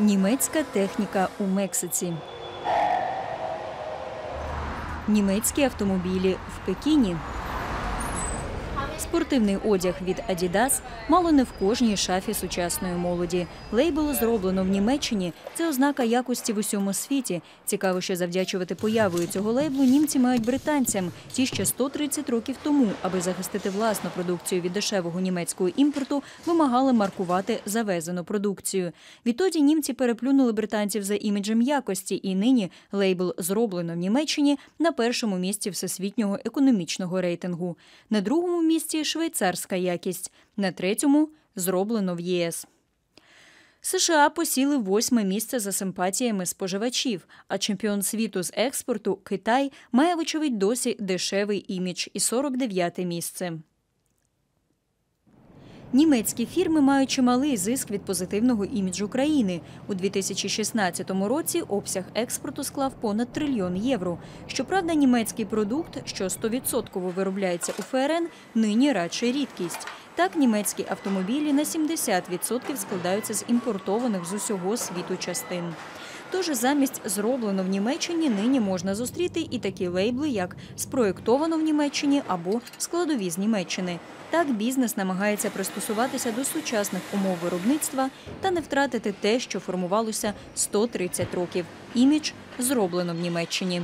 Німецька техніка у Мексиці. Німецькі автомобілі в Пекіні. Спортивний одяг від Adidas мало не в кожній шафі сучасної молоді. Лейбл зроблено в Німеччині. Це ознака якості в усьому світі. Цікаво, що завдячувати появою цього лейблу німці мають британцям. Ті ще 130 років тому, аби захистити власну продукцію від дешевого німецького імпорту, вимагали маркувати завезену продукцію. Відтоді німці переплюнули британців за іміджем якості, і нині лейбл зроблено в Німеччині на першому місці всесвітнього економічного рейтингу. На другому місці швейцарська якість, на третьому зроблено в ЄС. США посіли восьме місце за симпатіями споживачів, а чемпіон світу з експорту Китай має, вочевидь, досі дешевий імідж і 49-те місце. Німецькі фірми мають чималий зиск від позитивного іміджу країни. У 2016 році обсяг експорту склав понад трильйон євро. Щоправда, німецький продукт, що 100% виробляється у ФРН, нині радше рідкість. Так, німецькі автомобілі на 70% складаються з імпортованих з усього світу частин. Тож замість зроблено в Німеччині нині можна зустріти і такі лейбли, як спроєктовано в Німеччині або складові з Німеччини. Так бізнес намагається пристосуватися до сучасних умов виробництва та не втратити те, що формувалося 130 років. Імідж зроблено в Німеччині.